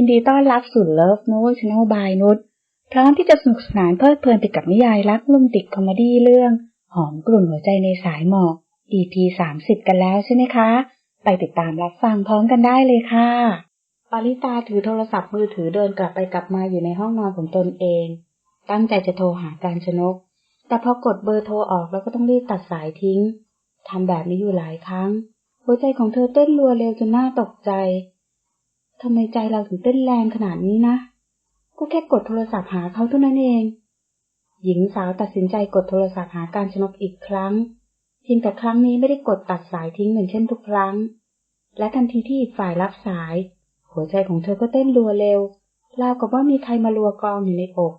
ยินดีต้อนรับสู่ Love Novel Channel by นุชพร้อมที่จะสนุกสนานเพลิดเพลินไปกับนิยายรักโรแมติกคอมเมดี้เรื่อง หอมกลุ่นหัวใจในสายหมอก EP 30กันแล้วใช่ไหมคะ ไปติดตามรับฟังพร้อมกันได้เลยค่ะ ปาริตาถือโทรศัพท์มือถือเดินกลับไปกลับมาอยู่ในห้องนอนของตนเอง ตั้งใจจะโทรหาการชนก แต่พอกดเบอร์โทรออกแล้วก็ต้องรีบตัดสายทิ้งทำแบบนี้อยู่หลายครั้ง หัวใจของเธอเต้นรัวเร็วจนน่าตกใจ ทำไมใจเราถึงเต้นแรงขนาดนี้นะ ก็แค่กดโทรศัพท์หาเขาเท่านั้นเอง หญิงสาวตัดสินใจกดโทรศัพท์หาการชนกอีกครั้ง เพียงแต่ครั้งนี้ไม่ได้กดตัดสายทิ้งเหมือนเช่นทุกครั้ง และทันทีที่อีกฝ่ายรับสาย หัวใจของเธอก็เต้นรัวเร็วราวกับว่ามีใครมารัวกองอยู่ในอก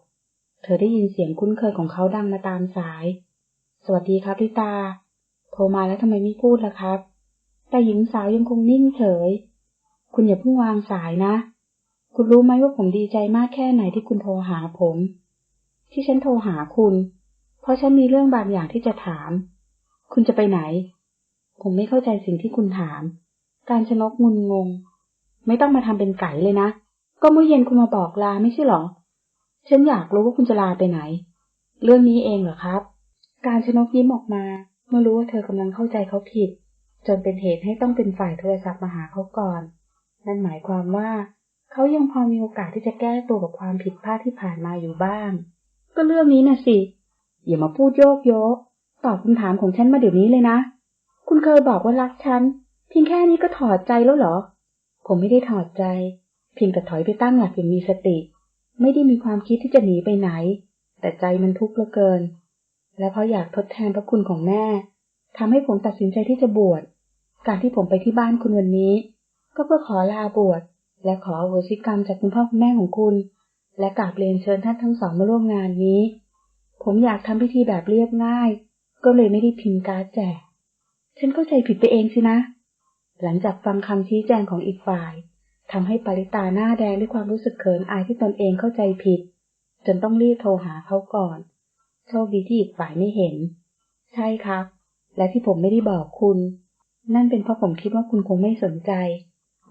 เธอได้ยินเสียงคุ้นเคยของเขาดังมาตามสาย สวัสดีครับพี่ตา โทรมาแล้วทำไมไม่พูดล่ะครับ แต่หญิงสาวยังคงนิ่งเฉย คุณอย่าเพิ่งวางสายนะ คุณรู้ไหมว่าผมดีใจมากแค่ไหนที่คุณโทรหาผม ที่ฉันโทรหาคุณ เพราะฉันมีเรื่องบางอย่างที่จะถาม คุณจะไปไหน ผมไม่เข้าใจสิ่งที่คุณถาม การชนกงุนงง ไม่ต้องมาทำเป็นไก่เลยนะ ก็เมื่อเย็นคุณมาบอกลาไม่ใช่หรอ ฉันอยากรู้ว่าคุณจะลาไปไหน เรื่องนี้เองเหรอครับ การชนกยิ้มออกมา เมื่อรู้ว่าเธอกำลังเข้าใจเขาผิด จนเป็นเหตุให้ต้องเป็นฝ่ายโทรศัพท์มาหาเขาก่อน นั่นหมายความว่า เขายังพอมีโอกาสที่จะแก้ตัวกับความผิดพลาดที่ผ่านมาอยู่บ้าง ก็เรื่องนี้นะสิอย่ามาพูดโยกโยกตอบคำถามของฉันมาเดี๋ยวนี้เลยนะ คุณเคยบอกว่ารักฉันเพียงแค่นี้ก็ถอดใจแล้วเหรอ ผมไม่ได้ถอดใจ เพียงแต่ถอยไปตั้งหลักอย่างมีสติ ไม่ได้มีความคิดที่จะหนีไปไหน แต่ใจมันทุกข์เหลือเกิน และเพราะอยากทดแทนพระคุณของแม่ทำให้ผมตัดสินใจที่จะบวช การที่ผมไปที่บ้านคุณวันนี้ ก็เพื่อขอลาบวชและขออโหสิกรรมจากคุณพ่อคุณแม่ของคุณ และกราบเรียนเชิญท่านทั้งสองมาร่วมงานนี้ ผมอยากทำพิธีแบบเรียบง่าย ก็เลยไม่ได้พิมพ์การ์ดแจก ฉันเข้าใจผิดไปเองสินะ หลังจากฟังคำชี้แจงของอีกฝ่ายทำให้ปริตาหน้าแดงด้วยความรู้สึกเขินอายที่ตนเองเข้าใจผิด จนต้องรีบโทรหาเขาก่อน โชคดีที่อีกฝ่ายไม่เห็น ใช่ครับ และที่ผมไม่ได้บอกคุณ นั่นเป็นเพราะผมคิดว่าคุณคงไม่สนใจ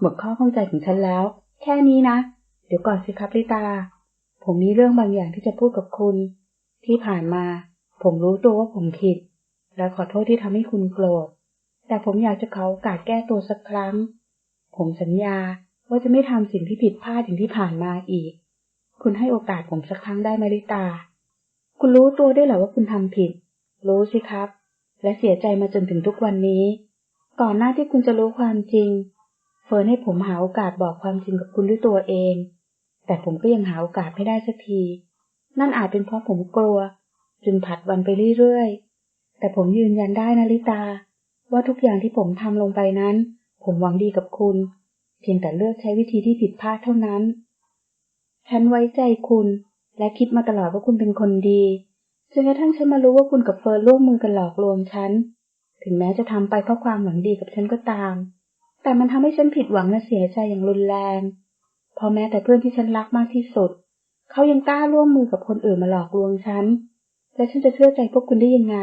หมดข้อข้องใจของฉันแล้ว แค่นี้นะ เดี๋ยวก่อนสิครับริตา ผมมีเรื่องบางอย่างที่จะพูดกับคุณ ที่ผ่านมา ผมรู้ตัวว่าผมผิด และขอโทษที่ทำให้คุณโกรธ แต่ผมอยากจะขอโอกาสแก้ตัวสักครั้ง ผมสัญญาว่าจะไม่ทำสิ่งที่ผิดพลาดอย่างที่ผ่านมาอีก คุณให้โอกาสผมสักครั้งได้ไหมริตา คุณรู้ตัวได้หรอว่าคุณทำผิด รู้สิครับ และเสียใจมาจนถึงทุกวันนี้ ก่อนหน้าที่คุณจะรู้ความจริง เฟิร์นให้ผมหาโอกาสบอกความจริงกับคุณด้วยตัวเอง แต่ผมก็ยังหาโอกาสไม่ได้สักที นั่นอาจเป็นเพราะผมกลัว จึงผัดวันไปเรื่อยๆ แต่ผมยืนยันได้นะลิตา ว่าทุกอย่างที่ผมทำลงไปนั้น ผมหวังดีกับคุณ เพียงแต่เลือกใช้วิธีที่ผิดพลาดเท่านั้น ฉันไว้ใจคุณ และคิดมาตลอดว่าคุณเป็นคนดีจนกระทั่งฉันมารู้ว่าคุณกับเฟิร์นร่วมมือกันหลอกลวงฉัน ถึงแม้จะทำไปเพราะความหวังดีกับฉันก็ตาม แต่มันทำให้ฉันผิดหวังและเสียใจอย่างรุนแรงเพราะแม้แต่เพื่อนที่ฉันรักมากที่สุด เขายังกล้าร่วมมือกับคนอื่นมาหลอกลวงฉัน และฉันจะเชื่อใจพวกคุณได้ยังไง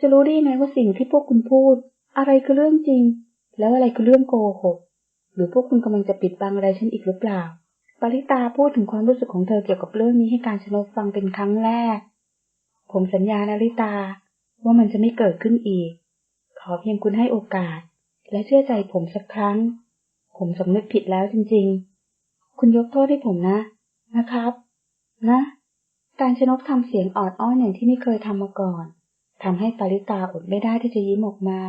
จะรู้ได้ยังไงว่าสิ่งที่พวกคุณพูด อะไรคือเรื่องจริง แล้วอะไรคือเรื่องโกหก หรือพวกคุณกำลังจะปิดบังอะไรฉันอีกหรือเปล่า ปริตาพูดถึงความรู้สึกของเธอเกี่ยวกับเรื่องนี้ให้การชนกฟังเป็นครั้งแรก ผมสัญญานาริตา ว่ามันจะไม่เกิดขึ้นอีก ขอเพียงคุณให้โอกาส และเชื่อใจผมสักครั้ง ผมสำนึกผิดแล้วจริงๆ คุณยกโทษให้ผมนะ นะครับ นะ การชนกทำเสียงออดอ้อนอย่างที่ไม่เคยทำมาก่อนทำให้ปาริตาอดไม่ได้ที่จะยิ้มออกมา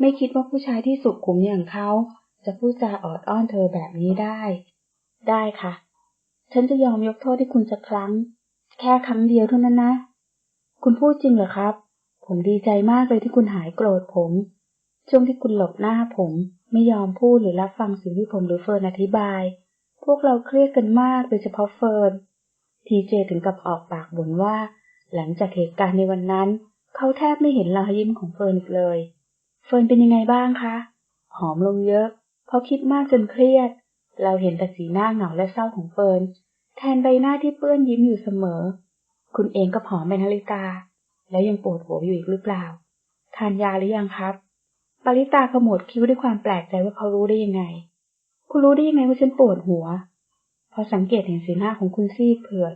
ไม่คิดว่าผู้ชายที่สุขุมอย่างเขา จะพูดจาออดอ้อนเธอแบบนี้ได้ ได้ค่ะ ฉันจะยอมยกโทษให้คุณสักครั้ง แค่ครั้งเดียวเท่านั้นนะ คุณพูดจริงเหรอครับ ผมดีใจมากเลยที่คุณหายโกรธผม ช่วงที่คุณหลบหน้าผม ไม่ยอมพูดหรือรับฟังสิ่งที่ผมหรือเฟิร์นอธิบาย พวกเราเครียดกันมากโดยเฉพาะเฟิร์นทีเจถึงกับออกปากบ่นว่า หลังจากเหตุการณ์ในวันนั้น เขาแทบไม่เห็นรอยยิ้มของเฟิร์นอีกเลย เฟิร์นเป็นยังไงบ้างคะหอมลงเยอะ เพราะคิดมากจนเครียด เราเห็นแต่สีหน้าเหงาและเศร้าของเฟิร์นแทนใบหน้าที่เปื้อนยิ้มอยู่เสมอ คุณเองก็ผอมเป็นนาฬิกา แล้วยังปวดหัวอยู่อีกหรือเปล่า ทานยาหรือยังครับ ปริตาขมวดคิ้วด้วยความแปลกใจว่าเขารู้ได้ยังไง คุณรู้ได้ยังไงว่าฉันปวดหัว พอสังเกตเห็นสีหน้าของคุณซีดเผือด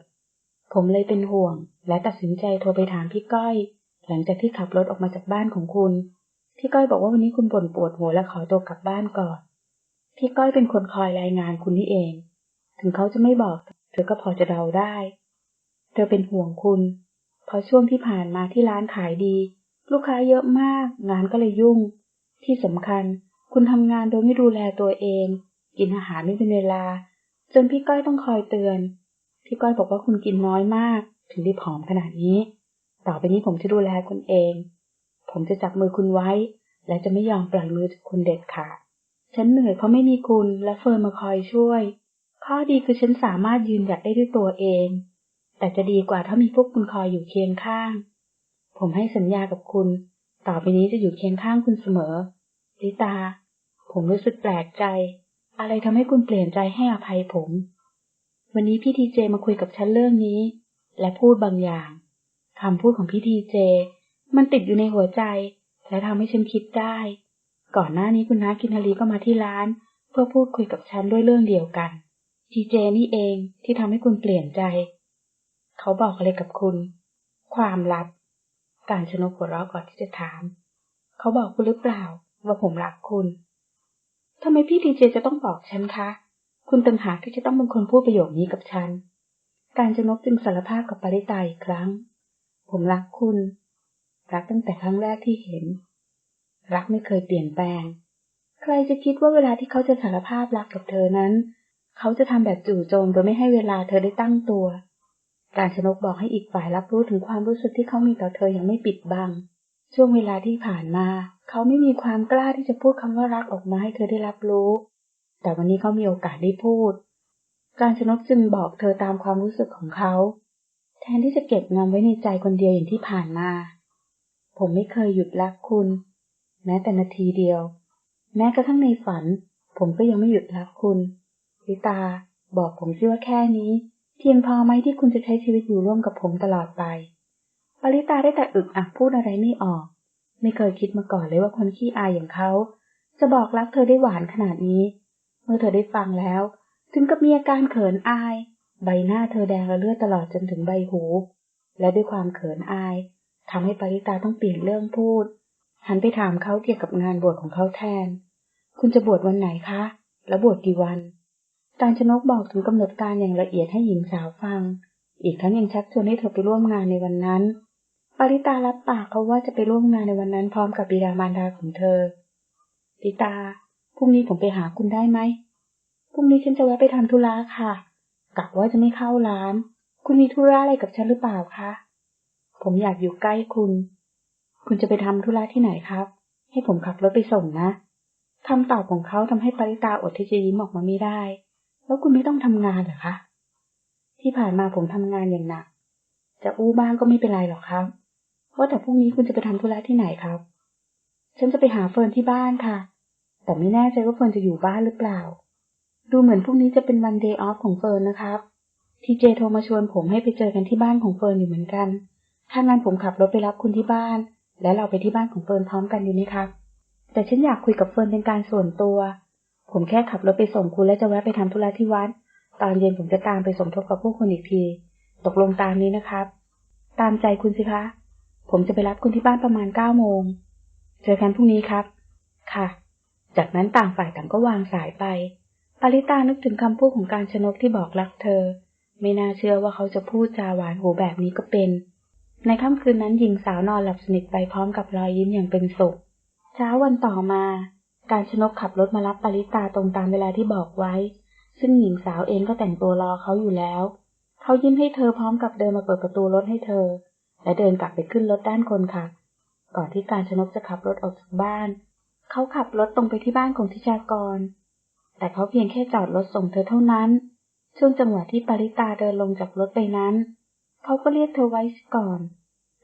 ผมเลยเป็นห่วง และตัดสินใจโทรไปถามพี่ก้อย หลังจากที่ขับรถออกมาจากบ้านของคุณ พี่ก้อยบอกว่าวันนี้คุณบ่นปวดหัวและขอตัวกลับบ้านก่อน พี่ก้อยเป็นคนคอยรายงานคุณนี่เอง ถึงเขาจะไม่บอก เธอก็พอจะเดาได้ เธอเป็นห่วงคุณเพราะช่วงที่ผ่านมาที่ร้านขายดี ลูกค้าเยอะมาก งานก็เลยยุ่ง ที่สำคัญ คุณทำงานโดยไม่ดูแลตัวเอง กินอาหารไม่เป็นเวลา จนพี่ก้อยต้องคอยเตือน พี่ก้อยบอกว่าคุณกินน้อยมาก ถึงได้ผอมขนาดนี้ ต่อไปนี้ผมจะดูแลคุณเอง ผมจะจับมือคุณไว้ และจะไม่ยอมปล่อยมือจากคุณเด็ดขาด ฉันเหนื่อยเพราะไม่มีคุณและเฟิร์นมาคอยช่วย ข้อดีคือฉันสามารถยืนหยัดได้ด้วยตัวเอง แต่จะดีกว่าถ้ามีพวกคุณคอยอยู่เคียงข้าง ผมให้สัญญากับคุณ ต่อไปนี้จะอยู่เคียงข้างคุณเสมอ ลิตา ผมรู้สึกแปลกใจ อะไรทำให้คุณเปลี่ยนใจให้อภัยผม วันนี้พี่ทีเจมาคุยกับฉันเรื่องนี้ และพูดบางอย่างคำพูดของพี่ทีเจ มันติดอยู่ในหัวใจ และทำให้ฉันคิดได้ ก่อนหน้านี้คุณน้ากินทลีก็มาที่ร้าน เพื่อพูดคุยกับฉันด้วยเรื่องเดียวกันทีเจนี่เองที่ทำให้คุณเปลี่ยนใจ เขาบอกอะไรกับคุณ ความลับ การชนกหัวเราะก่อนที่จะถาม เขาบอกคุณหรือเปล่า ว่าผมรักคุณทำไมพี่ทีเจจะต้องบอกฉันคะ คุณต่างหากที่จะต้องเป็นคนพูดประโยคนี้กับฉัน การชนกจึงสารภาพกับปริตาอีกครั้ง ผมรักคุณ รักตั้งแต่ครั้งแรกที่เห็น รักไม่เคยเปลี่ยนแปลง ใครจะคิดว่าเวลาที่เขาจะสารภาพรักกับเธอนั้น เขาจะทำแบบจู่โจมโดยไม่ให้เวลาเธอได้ตั้งตัว การชนกบอกให้อีกฝ่ายรับรู้ถึงความรู้สึกที่เขามีต่อเธออย่างไม่ปิดบัง ช่วงเวลาที่ผ่านมา เขาไม่มีความกล้าที่จะพูดคำว่ารักออกมาให้เธอได้รับรู้ แต่วันนี้เขามีโอกาสได้พูด การชนกจึงบอกเธอตามความรู้สึกของเขา แทนที่จะเก็บงำไว้ในใจคนเดียวอย่างที่ผ่านมา ผมไม่เคยหยุดรักคุณ แม้แต่นาทีเดียว แม้กระทั่งในฝัน ผมก็ยังไม่หยุดรักคุณลิตา บอกผมซิว่าแค่นี้ เพียงพอไหมที่คุณจะใช้ชีวิตอยู่ร่วมกับผมตลอดไป ปริตาได้แต่อึกอักพูดอะไรไม่ออก ไม่เคยคิดมาก่อนเลยว่าคนขี้อายอย่างเขา จะบอกรักเธอได้หวานขนาดนี้ เมื่อเธอได้ฟังแล้ว ถึงกับมีอาการเขินอาย ใบหน้าเธอแดงระเลือดตลอดจนถึงใบหู และด้วยความเขินอายทำให้ปริตาต้องเปลี่ยนเรื่องพูด หันไปถามเขาเกี่ยวกับงานบวชของเขาแทน คุณจะบวชวันไหนคะ และบวชกี่วัน การชนกบอกถึงกำหนดการอย่างละเอียดให้หญิงสาวฟัง อีกทั้งยังชักชวนให้เธอไปร่วมงานในวันนั้นปริตารับปากเขาว่าจะไปร่วมงานในวันนั้นพร้อมกับบิดามารดาของเธอลิตา พรุ่งนี้ผมไปหาคุณได้ไหม พรุ่งนี้ฉันจะแวะไปทำธุระค่ะกะว่าจะไม่เข้าร้าน คุณมีธุระอะไรกับฉันหรือเปล่าคะ ผมอยากอยู่ใกล้คุณ คุณจะไปทำธุระที่ไหนครับ ให้ผมขับรถไปส่งนะคำตอบของเขาทำให้ปริตาอดที่จะยิ้มออกมาไม่ได้ แล้วคุณไม่ต้องทำงานเหรอคะ ที่ผ่านมาผมทำงานอย่างหนัก จะอู้บ้างก็ไม่เป็นไรหรอกครับ ว่าแต่พรุ่งนี้คุณจะไปทำธุระที่ไหนครับ ฉันจะไปหาเฟิร์นที่บ้านค่ะ แต่ไม่แน่ใจว่าเฟิร์นจะอยู่บ้านหรือเปล่า ดูเหมือนพรุ่งนี้จะเป็นวันเดย์ออฟของเฟิร์นนะครับ ทีเจโทรมาชวนผมให้ไปเจอกันที่บ้านของเฟิร์นอยู่เหมือนกัน ถ้างั้นผมขับรถไปรับคุณที่บ้าน และเราไปที่บ้านของเฟิร์นพร้อมกันดีไหมครับ แต่ฉันอยากคุยกับเฟิร์นเป็นการส่วนตัว ผมแค่ขับรถไปส่งคุณและจะแวะไปทำธุระที่วัด ตอนเย็นผมจะตามไปสมทบกับพวกคุณอีกที ตกลงตามนี้นะครับ ตามใจคุณสิคะ ผมจะไปรับคุณที่บ้านประมาณเก้าโมง เจอกันพรุ่งนี้ครับ ค่ะ จากนั้นต่างฝ่ายต่างก็วางสายไป ปาริตานึกถึงคำพูดของการชนกที่บอกรักเธอ ไม่น่าเชื่อว่าเขาจะพูดจาหวานหูแบบนี้ก็เป็น ในค่ำคืนนั้นหญิงสาวนอนหลับสนิทไปพร้อมกับรอยยิ้มอย่างเป็นสุข เช้าวันต่อมา การชนกขับรถมารับปาริตาตรงตามเวลาที่บอกไว้ ซึ่งหญิงสาวเองก็แต่งตัวรอเขาอยู่แล้ว เขายิ้มให้เธอพร้อมกับเดินมาเปิดประตูรถให้เธอ และเดินกลับไปขึ้นรถด้านคนขับ ก่อนที่การชนกจะขับรถออกจากบ้าน เขาขับรถตรงไปที่บ้านของทิชากร แต่เขาเพียงแค่จอดรถส่งเธอเท่านั้น ช่วงจังหวะที่ปาริตาเดินลงจากรถไปนั้น เขาก็เรียกเธอไว้ก่อน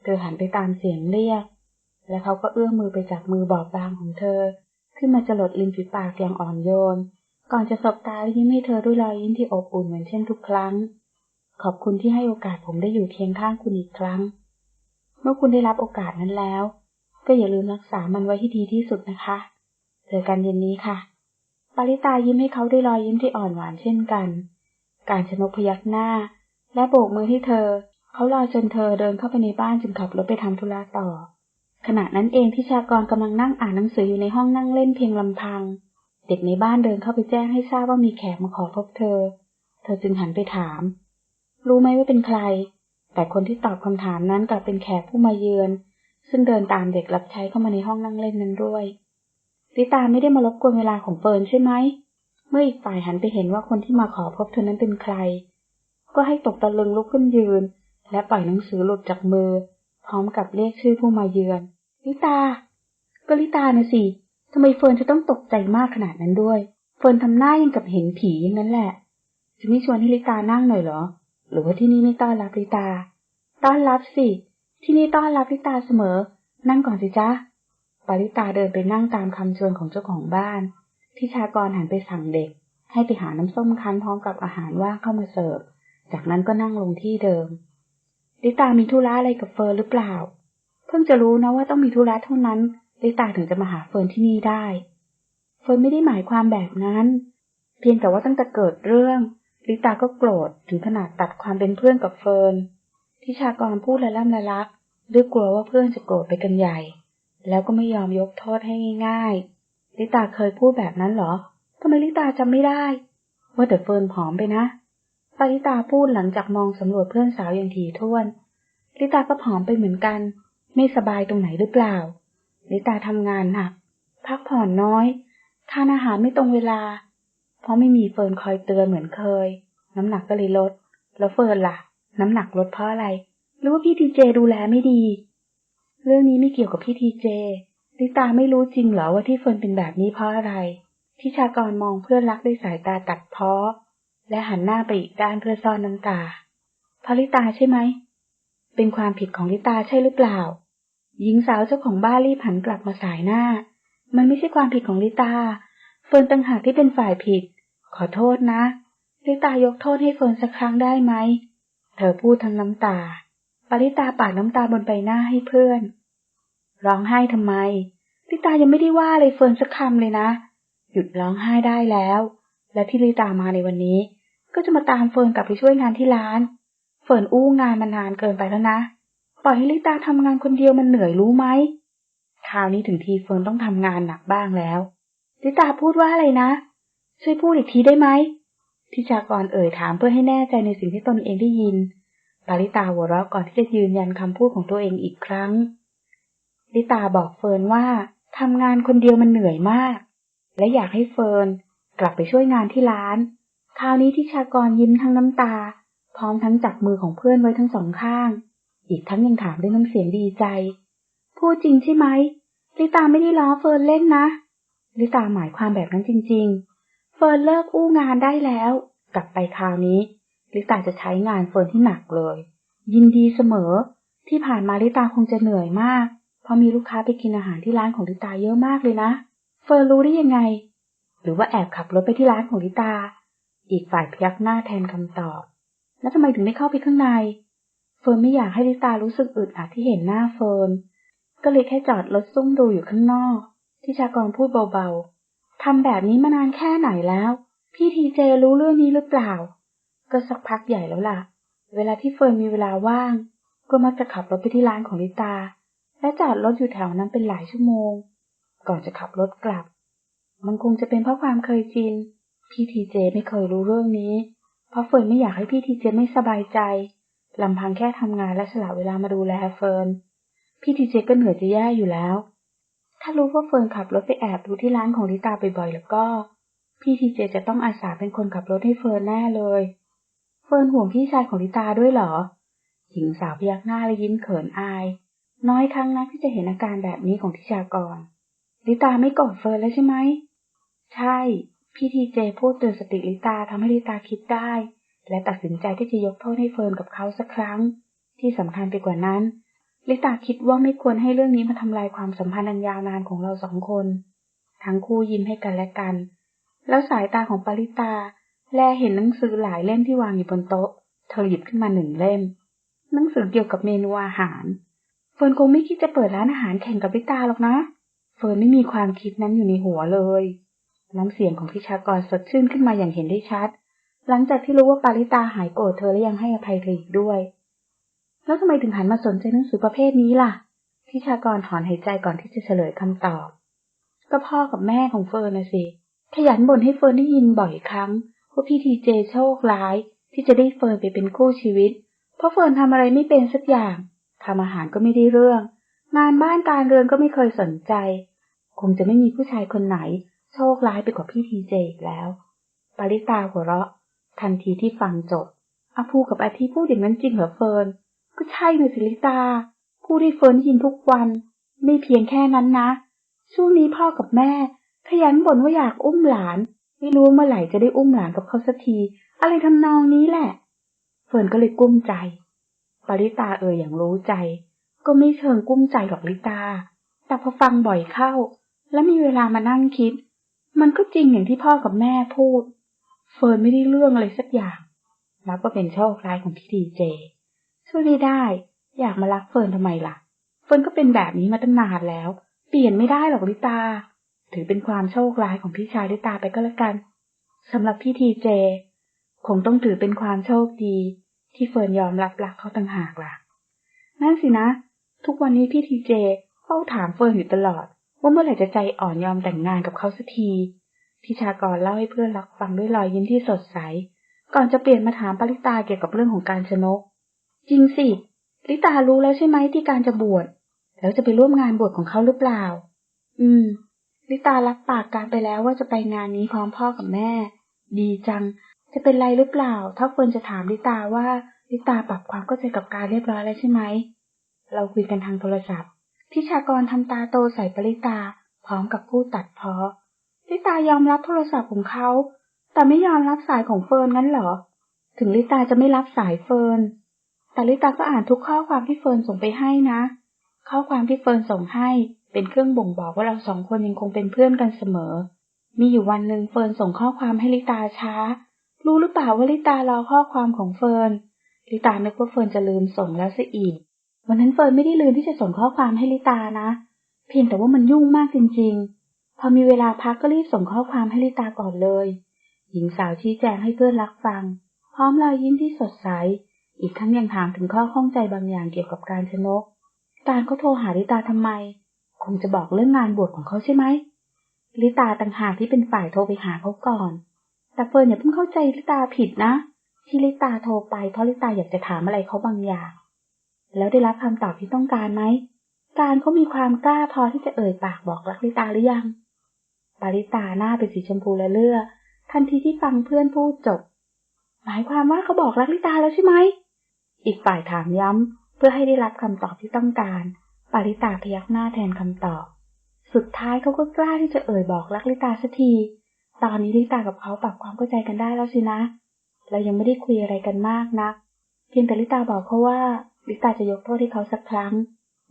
เธอหันไปตามเสียงเรียก และเขาก็เอื้อมมือไปจับมือบอบบางของเธอ ขึ้นมาจรดริมฝีปากอย่างอ่อนโยน ก่อนจะสบตายิ้มให้เธอด้วยรอยยิ้มที่อบอุ่นเหมือนเช่นทุกครั้ง ขอบคุณที่ให้โอกาสผมได้อยู่เคียงข้างคุณอีกครั้ง เมื่อคุณได้รับโอกาสนั้นแล้ว ก็อย่าลืมรักษามันไว้ให้ดีที่สุดนะคะ เจอกันเย็นนี้ค่ะปปาริตายิ้มให้เขาด้วยรอยยิ้มที่อ่อนหวานเช่นกัน การชนกพยักหน้า และโบกมือให้เธอ เขารอจนเธอเดินเข้าไปในบ้านจึงขับรถไปทำธุระต่อ ขณะนั้นเองที่ชากรกำลังนั่งอ่านหนังสืออยู่ในห้องนั่งเล่นเพียงลำพัง เด็กในบ้านเดินเข้าไปแจ้งให้ทราบว่ามีแขกมาขอพบเธอ เธอจึงหันไปถาม รู้ไหมว่าเป็นใคร แต่คนที่ตอบคำถามนั้นกลับเป็นแขกผู้มาเยือน ซึ่งเดินตามเด็กรับใช้เข้ามาในห้องนั่งเล่นนั้นด้วยลิตาไม่ได้มารบกวนเวลาของเฟิร์นใช่ไหม เมื่ออีกฝ่ายหันไปเห็นว่าคนที่มาขอพบเธอนั้นเป็นใคร ก็ให้ตกตะลึงลุกขึ้นยืน และปล่อยหนังสือหลุดจากมือ พร้อมกับเรียกชื่อผู้มาเยือน ลิตา ก็ลิตานะสิทำไมเฟิร์นจะต้องตกใจมากขนาดนั้นด้วย เฟิร์นทำหน้ายังกับเห็นผีอย่างนั้นแหละ จะไม่ชวนให้ลิตานั่งหน่อยเหรอ หรือว่าที่นี่ไม่ต้อนรับลิตา ต้อนรับสิ ที่นี่ต้อนรับลิตาเสมอ นั่งก่อนสิจ๊ะปาริตาเดินไปนั่งตามคำชวนของเจ้าของบ้าน ที่ชากรหันไปสั่งเด็ก ให้ไปหาน้ำส้มคั้นพร้อมกับอาหารว่างเข้ามาเสิร์ฟ จากนั้นก็นั่งลงที่เดิม ลิตามีธุระอะไรกับเฟิร์นหรือเปล่า เพิ่งจะรู้นะว่าต้องมีธุระเท่านั้นลิตาถึงจะมาหาเฟิร์นที่นี่ได้ เฟิร์นไม่ได้หมายความแบบนั้น เพียงแต่ว่าตั้งแต่เกิดเรื่องลิตาก็โกรธถึงขนาดตัดความเป็นเพื่อนกับเฟิร์นที่ชากรพูดละล่ำละลักด้วยกลัวว่าเพื่อนจะโกรธไปกันใหญ่ แล้วก็ไม่ยอมยกโทษให้ง่ายๆลิตาเคยพูดแบบนั้นเหรอทำไมลิตาจำไม่ได้ ว่าแต่เฟิร์นผอมไปนะปาริตาพูดหลังจากมองสำรวจเพื่อนสาวอย่างถี่ถ้วนลิตาก็ผอมไปเหมือนกัน ไม่สบายตรงไหนหรือเปล่าลิตาทำงานหนัก พักผ่อนน้อย ทานอาหารไม่ตรงเวลา เพราะไม่มีเฟิร์นคอยเตือนเหมือนเคย น้ำหนักก็เลยลด แล้วเฟิร์นล่ะ น้ำหนักลดเพราะอะไร หรือว่าพี่ทีเจดูแลไม่ดี เรื่องนี้ไม่เกี่ยวกับพี่ทีเจลิตาไม่รู้จริงเหรอว่าที่เฟิร์นเป็นแบบนี้เพราะอะไรที่ชากรมองเพื่อนรักด้วยสายตาตัดเพ้อและหันหน้าไปอีกด้านเพื่อซ่อนน้ำตาเพราะลิตาใช่ไหม เป็นความผิดของลิตาใช่หรือเปล่า หญิงสาวเจ้าของบ้านรีบหันกลับมาสายหน้า มันไม่ใช่ความผิดของลิตา เฟิร์นต่างหากที่เป็นฝ่ายผิด ขอโทษนะ ลิตายกโทษให้เฟิร์นสักครั้งได้ไหม เธอพูดทั้งน้ำตา ปาริตาปาดน้ำตาบนใบหน้าให้เพื่อน ร้องไห้ทำไม ลิตายังไม่ได้ว่าเลยเฟิร์นสักคำเลยนะ หยุดร้องไห้ได้แล้ว และที่ลิตามาในวันนี้ ก็จะมาตามเฟิร์นกลับไปช่วยงานที่ร้าน เฟิร์นอู้งานมานานเกินไปแล้วนะ ปล่อยให้ลิตาทำงานคนเดียวมันเหนื่อยรู้ไหม คราวนี้ถึงทีเฟิร์นต้องทำงานหนักบ้างแล้ว ลิตาพูดว่าอะไรนะ ช่วยพูดอีกทีได้ไหมทิชากรเอ่ยถามเพื่อให้แน่ใจในสิ่งที่ตนเองได้ยิน ปาริตาหัวเราะก่อนที่จะยืนยันคำพูดของตัวเองอีกครั้ง ลิตาบอกเฟิร์นว่าทำงานคนเดียวมันเหนื่อยมาก และอยากให้เฟิร์นกลับไปช่วยงานที่ร้าน คราวนี้ทิชากรยิ้มทั้งน้ำตา พร้อมทั้งจับมือของเพื่อนไว้ทั้งสองข้าง อีกทั้งยังถามด้วยน้ำเสียงดีใจ พูดจริงใช่ไหม ลิตาไม่ได้ล้อเฟิร์นเล่นนะ ลิตาหมายความแบบนั้นจริง ๆ เฟิร์นเลิกอู้งานได้แล้ว กลับไปคราวนี้ ลิตาจะใช้งานเฟิร์นที่หนักเลย ยินดีเสมอ ที่ผ่านมาลิตาคงจะเหนื่อยมาก เพราะมีลูกค้าไปกินอาหารที่ร้านของลิตาเยอะมากเลยนะ เฟิร์นรู้ได้ยังไง หรือว่าแอบขับรถไปที่ร้านของลิตา อีกฝ่ายพยักหน้าแทนคำตอบ แล้วทำไมถึงไม่เข้าไปข้างใน เฟิร์นไม่อยากให้ลิตารู้สึกอึดอัดที่เห็นหน้าเฟิร์น ก็เลยแค่จอดรถซุ่มดูอยู่ข้างนอก ที่ชากรพูดเบาๆ ทำแบบนี้มานานแค่ไหนแล้ว พี่ทีเจรู้เรื่องนี้หรือเปล่า ก็สักพักใหญ่แล้วล่ะ เวลาที่เฟิร์นมีเวลาว่าง ก็มักจะขับรถไปที่ร้านของลิตา และจอดรถอยู่แถวนั้นเป็นหลายชั่วโมง ก่อนจะขับรถกลับ มันคงจะเป็นเพราะความเคยชิน พี่ทีเจไม่เคยรู้เรื่องนี้ เพราะเฟิร์นไม่อยากให้พี่ทีเจไม่สบายใจ ลำพังแค่ทำงานและสละเวลามาดูแลเฟิร์น พี่ทีเจก็เหนื่อยจะแย่อยู่แล้ว ถ้ารู้ว่าเฟิร์นขับรถไปแอบดูที่ร้านของลิตาบ่อยๆแล้วก็ พี่ทีเจจะต้องอาสาเป็นคนขับรถให้เฟิร์นแน่เลย เฟิร์นห่วงพี่ชายของลิตาด้วยเหรอ หญิงสาวพยักหน้าและยิ้มเขินอาย น้อยครั้งนักที่จะเห็นอาการแบบนี้ของทิชากร ลิตาไม่กรธเฟิร์นแล้วใช่ไหม ใช่ พี่ทีเจพูดเตือนสติลิตาทำให้ลิตาคิดได้ และตัดสินใจที่จะยกโทษให้เฟิร์นกับเขาสักครั้ง ที่สำคัญไปกว่านั้น ลิตาคิดว่าไม่ควรให้เรื่องนี้มาทำลายความสัมพันธ์อันยาวนานของเราสองคน ทั้งคู่ยิ้มให้กันและกัน แล้วสายตาของปาริตา แลเห็นหนังสือหลายเล่มที่วางอยู่บนโต๊ะ เธอหยิบขึ้นมาหนึ่งเล่ม หนังสือเกี่ยวกับเมนูอาหาร เฟิร์นคงไม่คิดจะเปิดร้านอาหารแข่งกับลิตาหรอกนะ เฟิร์นไม่มีความคิดนั้นอยู่ในหัวเลย น้ำเสียงของพิชากรสดชื่นขึ้นมาอย่างเห็นได้ชัด หลังจากที่รู้ว่าปาริตาหายโกรธเธอและยังให้อภัยเธออีกด้วย แล้วทำไมถึงหันมาสนใจหนังสือประเภทนี้ล่ะพิชากรถอนหายใจก่อนที่จะเฉลยคำตอบ ก็พ่อกับแม่ของเฟิร์นนะสิ ขยันบ่นให้เฟิร์นได้ยินบ่อยครั้งว่าพี่ทีเจโชคร้าย ที่จะได้เฟิร์นไปเป็นคู่ชีวิต เพราะเฟิร์นทำอะไรไม่เป็นสักอย่างทำอาหารก็ไม่ได้เรื่อง งานบ้านการเรือนก็ไม่เคยสนใจ คงจะไม่มีผู้ชายคนไหน โชคร้ายไปกว่าพี่ทีเจอีกแล้ว ปาริตาหัวเราะ ทันทีที่ฟังจบอาภูกับอาทิพูดอย่างนั้นจริงเหรอเฟิร์น ก็ใช่เลยสิลิตา พูดให้เฟิร์นได้ยินทุกวัน ไม่เพียงแค่นั้นนะ ช่วงนี้พ่อกับแม่ ขยันบ่นว่าอยากอุ้มหลาน ไม่รู้เมื่อไหร่จะได้อุ้มหลานกับเขาสักที อะไรทำนองนี้แหละ เฟิร์นก็เลยกุ้มใจ ปริตาเอ่ยอย่างรู้ใจ ก็ไม่เชิงกุ้มใจหรอกลิตา แต่พอฟังบ่อยเข้า แล้วมีเวลามานั่งคิด มันก็จริงอย่างที่พ่อกับแม่พูด เฟิร์นไม่ได้เรื่องอะไรสักอย่าง นับว่าเป็นโชคร้ายของพี่ดีเจ ช่วยไม่ได้ อยากมารักเฟิร์นทำไมล่ะ เฟิร์นก็เป็นแบบนี้มาตั้งนานแล้ว เปลี่ยนไม่ได้หรอกลิตา ถือเป็นความโชคร้ายของพี่ชายลิตาไปก็แล้วกันสำหรับพี่ทีเจ คงต้องถือเป็นความโชคดี ที่เฟิร์นยอมรับรักเขาต่างหากล่ะ นั่นสินะ ทุกวันนี้พี่ทีเจเฝ้าถามเฟิร์นอยู่ตลอด ว่าเมื่อไหร่จะใจอ่อนยอมแต่งงานกับเขาสักที พิชากรเล่าให้เพื่อนรักฟังด้วยรอยยิ้มที่สดใส ก่อนจะเปลี่ยนมาถามปริตาเกี่ยวกับเรื่องของการชนก จริงสิลิตารู้แล้วใช่ไหมที่การจะบวช แล้วจะไปร่วมงานบวชของเขาหรือเปล่า อืม ลิตารับปากการไปแล้วว่าจะไปงานนี้พร้อมพ่อกับแม่ ดีจัง จะเป็นไรหรือเปล่า ถ้าเฟิร์นจะถามลิตาว่าลิตาปรับความเข้าใจกับการเรียบร้อยแล้วใช่ไหม เราคุยกันทางโทรศัพท์ พิชากรทำตาโตใส่ปริตา พร้อมกับพูดตัดเพาะ ลิตายอมรับโทรศัพท์ของเขา แต่ไม่ยอมรับสายของเฟิร์นงั้นเหรอ ถึงลิตาจะไม่รับสายเฟิร์น แต่ลิตาก็อ่านทุกข้อความที่เฟิร์นส่งไปให้นะ ข้อความที่เฟิร์นส่งให้เป็นเครื่องบ่งบอกว่าเราสองคนยังคงเป็นเพื่อนกันเสมอ มีอยู่วันหนึ่งเฟิร์นส่งข้อความให้ลิตาช้า รู้หรือเปล่าว่าลิตารอข้อความของเฟิร์น ลิตานึกว่าเฟิร์นจะลืมส่งแล้วซะอีก วันนั้นเฟิร์นไม่ได้ลืมที่จะส่งข้อความให้ลิตานะ เพียงแต่ว่ามันยุ่งมากจริงๆ พอมีเวลาพักก็รีบส่งข้อความให้ลิตาก่อนเลย หญิงสาวชี้แจงให้เพื่อนรักฟัง พร้อมรอยยิ้มที่สดใส อีกทั้งยังถามถึงข้อข้องใจบางอย่างเกี่ยวกับการชนก การเขาโทรหาลิตาทำไม คงจะบอกเรื่องงานบวชของเขาใช่ไหมลิตาต่างหากที่เป็นฝ่ายโทรไปหาเขาก่อน แต่เฟิร์นอย่าเพิ่งเข้าใจลิตาผิดนะ ที่ลิตาโทรไปเพราะลิตาอยากจะถามอะไรเขาบางอย่าง แล้วได้รับคำตอบที่ต้องการไหม การเขามีความกล้าพอที่จะเอ่ยปากบอกรักลิตาหรือยัง ปาริตาหน้าเป็นสีชมพูและเลือดทันทีที่ฟังเพื่อนพูดจบ หมายความว่าเขาบอกรักลิตาแล้วใช่ไหม อีกฝ่ายถามย้ำ เพื่อให้ได้รับคำตอบที่ต้องการ ปาริตาพยักหน้าแทนคำตอบ สุดท้ายเขาก็กล้าที่จะเอ่ยบอกรักลิตาสักที ตอนนี้ลิตากับเขาปรับความเข้าใจกันได้แล้วสินะ เรายังไม่ได้คุยอะไรกันมากนัก เพียงแต่ลิตาบอกเขาว่าลิตาจะยกโทษให้เขาสักครั้ง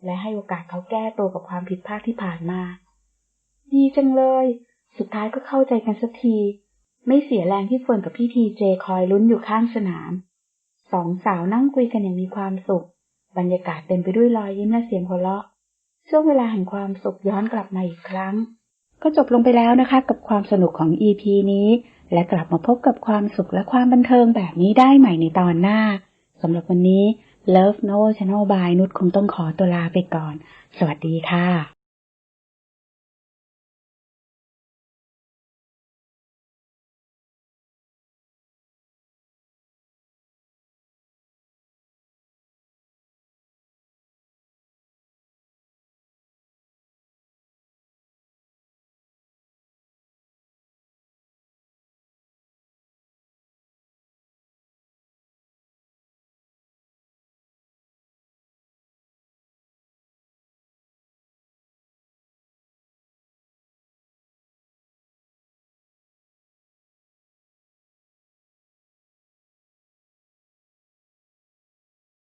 และให้โอกาสเขาแก้ตัวกับความผิดพลาดที่ผ่านมา ดีจังเลย สุดท้ายก็เข้าใจกันสักที ไม่เสียแรงที่เฟิร์นกับพี่ทีเจคอยลุ้นอยู่ข้างสนาม สองสาวนั่งคุยกันอย่างมีความสุข บรรยากาศเต็มไปด้วยรอยยิ้มและเสียงหัวเราะ ช่วงเวลาแห่งความสุขย้อนกลับมาอีกครั้ง ก็จบลงไปแล้วนะคะ กับความสนุกของ EP นี้ และกลับมาพบกับความสุขและความบันเทิงแบบนี้ได้ใหม่ในตอนหน้าสำหรับวันนี้ Love No Channel by นุชคงต้องขอตัวลาไปก่อน สวัสดีค่ะ